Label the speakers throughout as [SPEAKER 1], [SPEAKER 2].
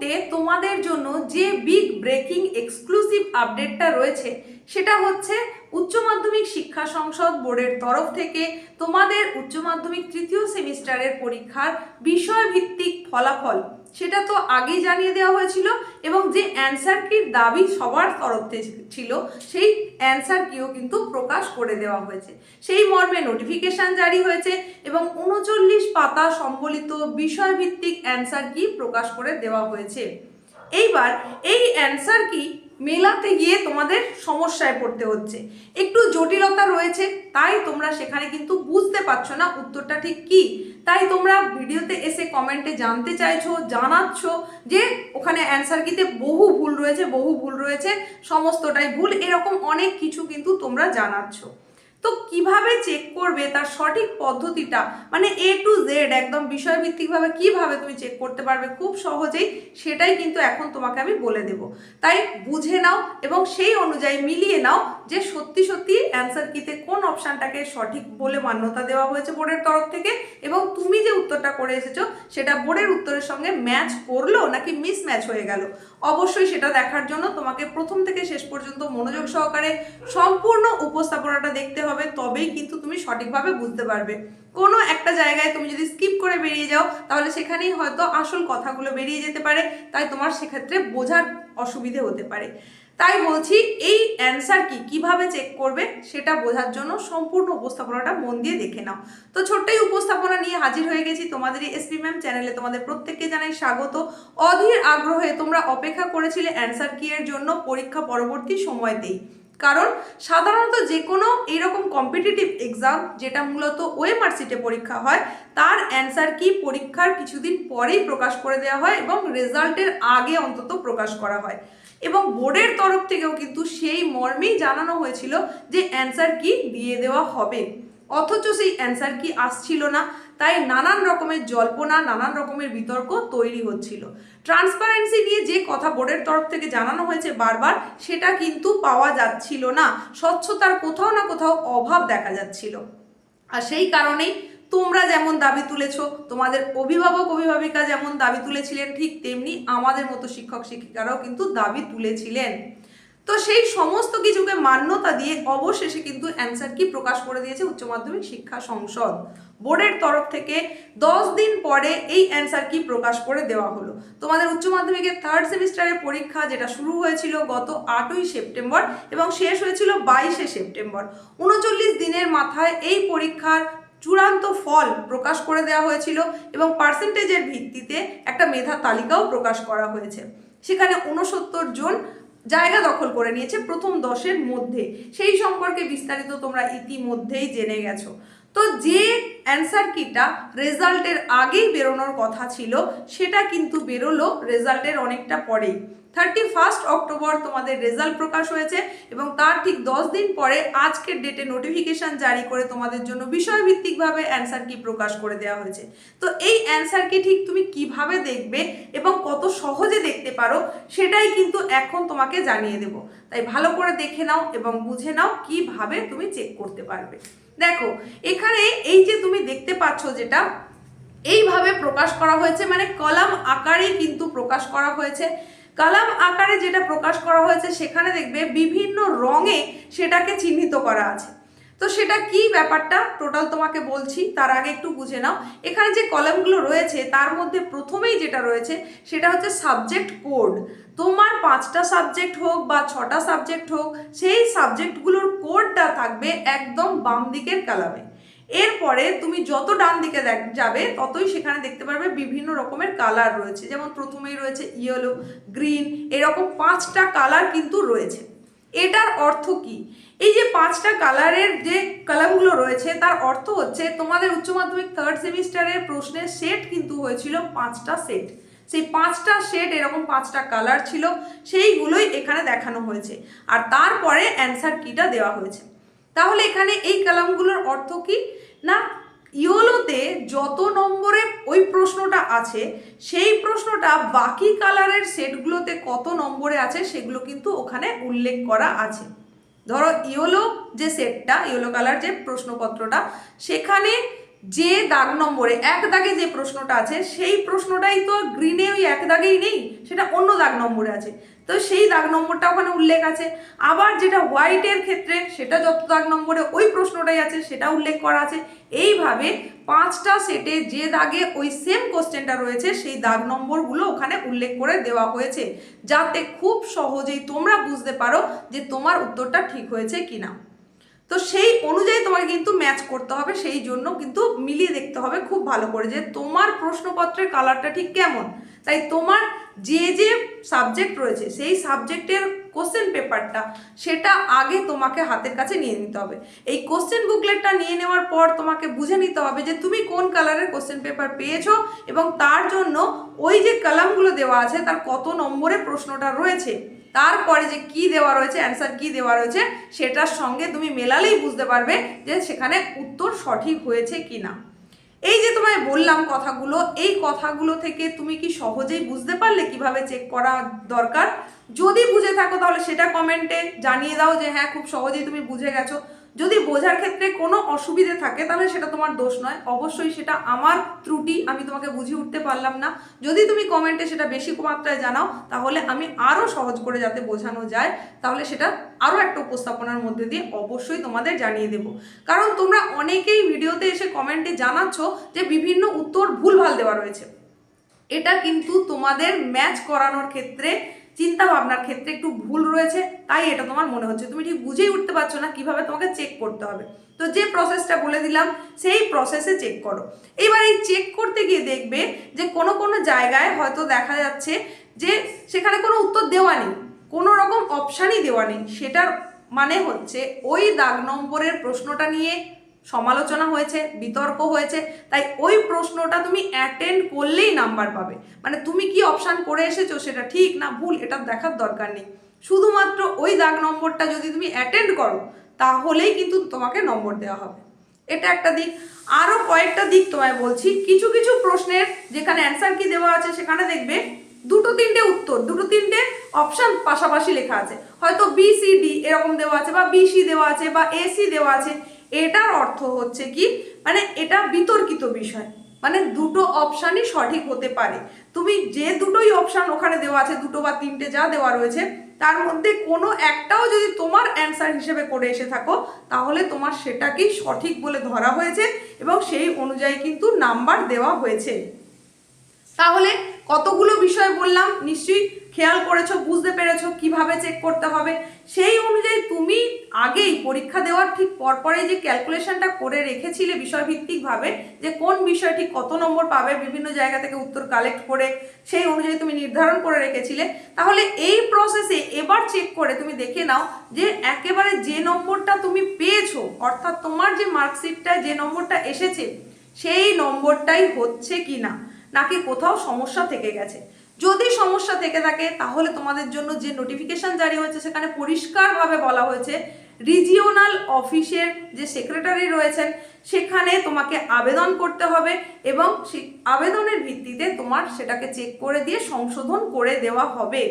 [SPEAKER 1] মুহূর্তে তোমাদের জন্য যে বিগ ব্রেকিং এক্সক্লুসিভ আপডেটটা রয়েছে, সেটা হচ্ছে উচ্চ মাধ্যমিক শিক্ষা সংসদ বোর্ডের তরফ থেকে তোমাদের উচ্চ মাধ্যমিক তৃতীয় সেমিস্টারের পরীক্ষার বিষয়ভিত্তিক ফলাফল। সেটা তো আগেই জানিয়ে দেওয়া হয়েছিল এবং যে অ্যান্সার কির দাবি সবার তরফ ছিল, সেই অ্যান্সার কিও কিন্তু প্রকাশ করে দেওয়া হয়েছে। সেই মর্মে নোটিফিকেশন জারি হয়েছে এবং উনচল্লিশ পাতা সম্বলিত বিষয়ভিত্তিক অ্যান্সার কি প্রকাশ করে দেওয়া হয়েছে। এইবার এই অ্যান্সার কি মেলাতে গিয়ে তোমাদের সমস্যায় পড়তে হচ্ছে। একটু জটিলতা রয়েছে, তাই তোমরা সেখানে কিন্তু বুঝতে পারছ না উত্তরটা ঠিক কি। তাই তোমরা ভিডিওতে এসে কমেন্টে জানতে চাইছো, জানাচ্ছ যে ওখানে অ্যান্সার কিতে বহু ভুল রয়েছে, বহু ভুল রয়েছে, সমস্তটাই ভুল, এরকম অনেক কিছু কিন্তু তোমরা জানাচ্ছ। তো কীভাবে চেক করবে, তার সঠিক পদ্ধতিটা মানে এ টু জেড একদম বিষয়ভিত্তিকভাবে কীভাবে তুমি চেক করতে পারবে খুব সহজেই, সেটাই কিন্তু এখন তোমাকে আমি বলে দেব। তাই বুঝে নাও এবং সেই অনুযায়ী মিলিয়ে নাও যে সত্যি সত্যি অ্যান্সার কিতে কোন অপশানটাকে সঠিক বলে মান্যতা দেওয়া হয়েছে বোর্ডের তরফ থেকে এবং তুমি যে উত্তরটা করে এসেছ, সেটা বোর্ডের উত্তরের সঙ্গে ম্যাচ করল নাকি মিস ম্যাচ হয়ে গেল? অবশ্যই সেটা দেখার জন্য তোমাকে প্রথম থেকে শেষ পর্যন্ত মনোযোগ সহকারে সম্পূর্ণ উপস্থাপনাটা দেখতে হবে, তবেই কিন্তু তুমি সঠিকভাবে বুঝতে পারবে। কোনো একটা জায়গায় তুমি যদি স্কিপ করে বেরিয়ে যাও, তাহলে সেখানেই হয়তো আসল কথাগুলো বেরিয়ে যেতে পারে, তাই তোমার সেক্ষেত্রে বোঝার অসুবিধে হতে পারে। তাই বলছি, এই অ্যান্সার কি? কীভাবে চেক করবে? সেটা বোঝার জন্য সম্পূর্ণ উপস্থাপনাটা মন দিয়ে দেখে নাও। তো ছোট্টই উপস্থাপনা নিয়ে হাজির হয়ে গেছি তোমাদের এই এসপি ম্যাম চ্যানেলে তোমাদের প্রত্যেককে জানাই স্বাগত। অধীর আগ্রহে তোমরা অপেক্ষা করেছিলে অ্যান্সার কি এর জন্য পরীক্ষা পরবর্তী সময়তেই কারণ সাধারণত যে কোনো এইরকম কম্পিটিটিভ এক্সাম যেটা মূলত ওএমআর সিটে পরীক্ষা হয়, তার অ্যান্সার কি পরীক্ষার কিছুদিন পরেই প্রকাশ করে দেওয়া হয় এবং রেজাল্টের আগে অন্তত প্রকাশ করা হয়। এবং বোর্ডের তরফ থেকেও কিন্তু সেই মর্মেই জানানো হয়েছিল যে অ্যান্সার কি দিয়ে দেওয়া হবে। অথচ সেই অ্যান্সার কি আসছিল না। তাই নানান রকমের জল্পনা, নানান রকমের বিতর্ক তৈরি হচ্ছিল। ট্রান্সপারেন্সি নিয়ে যে কথা বোর্ডের তরফ থেকে জানানো হয়েছে বারবার, সেটা কিন্তু পাওয়া যাচ্ছিল না। স্বচ্ছতার কোথাও না কোথাও অভাব দেখা যাচ্ছিল। আর সেই কারণেই তোমরা যেমন দাবি তুলেছো, তোমাদের অভিভাবক, অভিভাবিকা যেমন দাবি তুলেছিলেন, ঠিক তেমনি আমাদের মতো শিক্ষক শিক্ষিকারাও কিন্তু দাবি তুলেছিলেন। তো সেই সমস্ত কিছুকে মান্যতা দিয়ে অবশেষে কিন্তু অ্যান্সার কি প্রকাশ করে দিয়েছে উচ্চ মাধ্যমিক শিক্ষা সংসদ বোর্ডের তরফ থেকে দশ দিন পরে এই অ্যান্সার কি প্রকাশ করে দেওয়া হলো। তোমাদের উচ্চ মাধ্যমিকের থার্ড সেমিস্টারের পরীক্ষা যেটা শুরু হয়েছিল গত আটই সেপ্টেম্বর এবং শেষ হয়েছিল বাইশে সেপ্টেম্বর। উনচল্লিশ দিনের মাথায় এই পরীক্ষার চূড়ান্ত ফল প্রকাশ করে দেওয়া হয়েছিল এবং পার্সেন্টেজের ভিত্তিতে একটা মেধা তালিকাও প্রকাশ করা হয়েছে। সেখানে উনসত্তর জন জায়গা দখল করে নিয়েছে প্রথম দশের মধ্যে। সেই সম্পর্কে বিস্তারিত তোমরা ইতিমধ্যেই জেনে গেছো। তো যে অ্যান্সার কিটা রেজাল্টের আগেই বেরোনোর কথা ছিল, সেটা কিন্তু বেরোলো রেজাল্টের অনেকটা পরেই। থার্টি ফার্স্ট অক্টোবর তোমাদের রেজাল্ট প্রকাশ হয়েছে এবং তার ঠিক দশ দিন পরে আজকের ডেটে নোটিফিকেশন জারি করে তোমাদের জন্য বিষয়ভিত্তিকভাবে অ্যান্সার কি প্রকাশ করে দেওয়া হয়েছে। তো এই অ্যান্সার কি ঠিক তুমি কীভাবে দেখবে এবং কত সহজে দেখতে পারো সেটাই কিন্তু এখন তোমাকে জানিয়ে দেব। তাই ভালো করে দেখে নাও এবং বুঝে নাও কীভাবে তুমি চেক করতে পারবে। দেখো, এখানে এই যে তুমি দেখতে পাচ্ছ যেটা, এইভাবে প্রকাশ করা হয়েছে মানে কলাম আকারেই কিন্তু প্রকাশ করা হয়েছে। কলাম আকারে যেটা প্রকাশ করা হয়েছে, সেখানে দেখবে বিভিন্ন রঙে সেটাকে চিহ্নিত করা আছে। তো সেটা কি ব্যাপারটা? টোটাল তোমাকে বলছি, তার আগে একটু বুঝে নাও। এখানে যে কলামগুলো রয়েছে, তার মধ্যে প্রথমেই যেটা রয়েছে, সেটা হচ্ছে সাবজেক্ট কোড তোমার পাঁচটা সাবজেক্ট হোক বা ছটা সাবজেক্ট হোক, সেই সাবজেক্টগুলোর কোডটা থাকবে একদম বাম দিকের কালামে। এরপরে তুমি যত ডান দিকে দেখ, যাবে, ততই সেখানে দেখতে পারবে বিভিন্ন রকমের কালার রয়েছে। যেমন প্রথমেই রয়েছে ইয়েলো গ্রিন এরকম পাঁচটা কালার কিন্তু রয়েছে। এটার অর্থ কি? এই যে পাঁচটা কালারের যে কালামগুলো রয়েছে, তার অর্থ হচ্ছে তোমাদের উচ্চ মাধ্যমিক থার্ড সেমিস্টারের প্রশ্নের সেট কিন্তু হয়েছিল পাঁচটা সেট সেই পাঁচটা শেড এরকম পাঁচটা কালার ছিল, সেইগুলোই এখানে দেখানো হয়েছে। আর তারপরে অ্যান্সার কিটা দেওয়া হয়েছে। তাহলে এখানে এই কালামগুলোর অর্থ কি? না, ইয়োলোতে যত নম্বরে ওই প্রশ্নটা আছে, সেই প্রশ্নটা বাকি কালারের সেটগুলোতে কত নম্বরে আছে সেগুলো কিন্তু ওখানে উল্লেখ করা আছে। ধরো, ইয়োলো যে সেটটা, ইয়োলো কালার যে প্রশ্নপত্রটা, সেখানে যে দাগ নম্বরে, এক দাগে যে প্রশ্নটা আছে, সেই প্রশ্নটাই তো গ্রিনে ওই এক দাগেই নেই, সেটা অন্য দাগ নম্বরে আছে। তো সেই দাগ নম্বরটা ওখানে উল্লেখ আছে। আবার যেটা হোয়াইটের ক্ষেত্রে, সেটা যত দাগ নম্বরে ওই প্রশ্নটাই আছে, সেটা উল্লেখ করা আছে। এইভাবে পাঁচটা সেটে যে দাগে ওই সেম কোশ্চেনটা রয়েছে, সেই দাগ নম্বরগুলো ওখানে উল্লেখ করে দেওয়া হয়েছে। যাতে খুব সহজেই তোমরা বুঝতে পারো যে তোমার উত্তরটা ঠিক হয়েছে কি না তো সেই অনুযায়ী তোমাকে কিন্তু ম্যাচ করতে হবে, সেই জন্য কিন্তু মিলিয়ে দেখতে হবে খুব ভালো করে যে তোমার প্রশ্নপত্রের কালারটা ঠিক কেমন। তাই তোমার যে যে সাবজেক্ট রয়েছে, সেই সাবজেক্টের কোশ্চেন পেপারটা সেটা আগে তোমাকে হাতের কাছে নিয়ে নিতে হবে। এই কোশ্চেন বুকলেটটা নিয়ে নেওয়ার পর তোমাকে বুঝে নিতে হবে যে তুমি কোন কালারের কোশ্চেন পেপার পেয়েছ এবং তার জন্য ওই যে কালামগুলো দেওয়া আছে, তার কত নম্বরে প্রশ্নটা রয়েছে, তারপরে যে কি দেওয়া রয়েছে অ্যান্সার কি দেওয়া রয়েছে, সেটার সঙ্গে তুমি মেলালেই বুঝতে পারবে যে সেখানে উত্তর সঠিক হয়েছে কি না এই যে তোমায় বললাম কথাগুলো, এই কথাগুলো থেকে তুমি কি সহজেই বুঝতে পারলে কীভাবে চেক করা দরকার? যদি বুঝে থাকো তাহলে সেটা কমেন্টে জানিয়ে দাও যে হ্যাঁ খুব সহজেই তুমি বুঝে গেছো। যদি বোঝার ক্ষেত্রে কোনো অসুবিধে থাকে, তাহলে সেটা তোমার দোষ নয়। অবশ্যই সেটা আমার ত্রুটি, আমি তোমাকে বুঝিয়ে উঠতে পারলাম না। যদি তুমি কমেন্টে সেটা বেশি মাত্রায় জানাও, তাহলে আমি আরও সহজ করে যাতে বোঝানো যায়, তাহলে সেটা আরও একটা উপস্থাপনার মধ্যে দিয়ে অবশ্যই তোমাদের জানিয়ে দেব। কারণ তোমরা অনেকেই ভিডিওতে এসে কমেন্টে জানাচ্ছ যে বিভিন্ন উত্তর ভুলভাল দেওয়া রয়েছে। এটা কিন্তু তোমাদের ম্যাচ করানোর ক্ষেত্রে চিন্তা ভাবনার ক্ষেত্রে একটু ভুল রয়েছে, তাই এটা তোমার মনে হচ্ছে। তুমি ঠিক বুঝেই উঠতে পারছ না কীভাবে তোমাকে চেক করতে হবে। তো যে প্রসেসটা বলে দিলাম, সেই প্রসেসে চেক করো। এবার এই চেক করতে গিয়ে দেখবে যে কোনো কোনো জায়গায় হয়তো দেখা যাচ্ছে যে সেখানে কোনো উত্তর দেওয়া নেই, কোনো রকম অপশানই দেওয়া নেই। সেটার মানে হচ্ছে ওই দাগ নম্বরের প্রশ্নটা নিয়ে সমালোচনা হয়েছে, বিতর্ক হয়েছে, তাই ওই প্রশ্নটা তুমি অ্যাটেন্ড করলেই নাম্বার পাবে। মানে তুমি কি অপশান করে এসেছ সেটা ঠিক না ভুল, এটা দেখার দরকার নেই। শুধুমাত্র ওই দাগ নম্বরটা যদি তুমি অ্যাটেন্ড করো, তাহলেই কিন্তু তোমাকে নম্বর দেওয়া হবে। এটা একটা দিক। আরও কয়েকটা দিক তোমায় বলছি। কিছু কিছু প্রশ্নের যেখানে অ্যান্সার কি দেওয়া আছে সেখানে দেখবে দুটো, তিনটে উত্তর, দুটো, তিনটে অপশান পাশাপাশি লেখা আছে। হয়তো বি সি ডি এরকম দেওয়া আছে বা বিসি দেওয়া আছে বা এসি দেওয়া আছে। এটার অর্থ হচ্ছে কি? মানে এটা বিতর্কিত বিষয়। মানে দুটো অপশানই সঠিক হতে পারে। তুমি যে দুটোই অপশান ওখানে দেওয়া আছে, দুটো বা তিনটে যা দেওয়া রয়েছে, তার মধ্যে কোনো একটাও যদি তোমার অ্যান্সার হিসেবে করে এসে থাকো, তাহলে তোমার সেটাকেই সঠিক বলে ধরা হয়েছে এবং সেই অনুযায়ী কিন্তু নাম্বার দেওয়া হয়েছে। তাহলে কতগুলো বিষয় বললাম, নিশ্চয়ই খেয়াল করেছ, বুঝতে পেরেছ কীভাবে চেক করতে হবে। সেই অনুযায়ী তুমি আগেই পরীক্ষা দেওয়ার ঠিক পরপরেই যে ক্যালকুলেশনটা করে রেখেছিলে বিষয়ভিত্তিকভাবে, যে কোন বিষয় ঠিক কত নম্বর পাবে, বিভিন্ন জায়গা থেকে উত্তর কালেক্ট করে সেই অনুযায়ী তুমি নির্ধারণ করে রেখেছিলে, তাহলে এই প্রসেসে এবার চেক করে তুমি দেখে নাও যে একেবারে যে নম্বরটা তুমি পেয়েছ, অর্থাৎ তোমার যে মার্কশিটটা যে নম্বরটা এসেছে, সেই নম্বরটাই হচ্ছে কি না নাকি কোথাও সমস্যা থেকে গেছে। যদি সমস্যা থেকে থাকে, তাহলে তোমাদের জন্য যে নোটিফিকেশন জারি হয়েছে, সেখানে পরিষ্কারভাবে বলা হয়েছে রিজিওনাল অফিসের যে সেক্রেটারি রয়েছেন, সেখানে তোমাকে আবেদন করতে হবে এবং সেই আবেদনের ভিত্তিতে তোমার সেটাকে চেক করে দিয়ে সংশোধন করে দেওয়া হবে।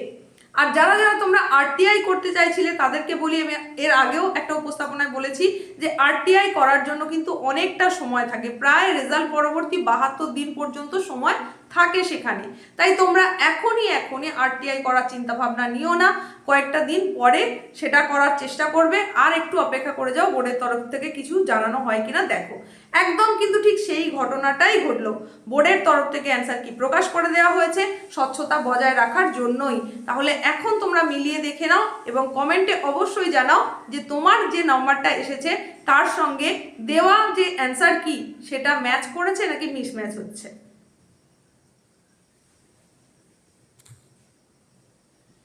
[SPEAKER 1] আর যারা যারা তোমরা আরটিআই করতে চাইছিলে, তাদেরকে বলি আমি এর আগেও একটা উপস্থাপনায় বলেছি যে আরটিআই করার জন্য কিন্তু অনেকটা সময় থাকে। প্রায় রেজাল্ট পরবর্তী বাহাত্তর দিন পর্যন্ত সময় থাকে সেখানে। তাই তোমরা এখনই এখনই আরটিআই করার চিন্তা ভাবনা নিও না। কয়েকটা দিন পরে সেটা করার চেষ্টা করবে। আর একটু অপেক্ষা করে যাও, বোর্ডের তরফ থেকে কিছু জানানো হয় কিনা দেখো। একদম কিন্তু ঠিক সেই ঘটনাটাই ঘটল। বোর্ডের তরফ থেকে অ্যান্সার কি প্রকাশ করে দেওয়া হয়েছে, স্বচ্ছতা বজায় রাখার জন্যই। তাহলে এখন তোমরা মিলিয়ে দেখে নাও এবং কমেন্টে অবশ্যই জানাও যে তোমার যে নাম্বারটা এসেছে, তার সঙ্গে দেওয়া যে অ্যান্সার কি, সেটা ম্যাচ করেছে নাকি মিসম্যাচ হচ্ছে?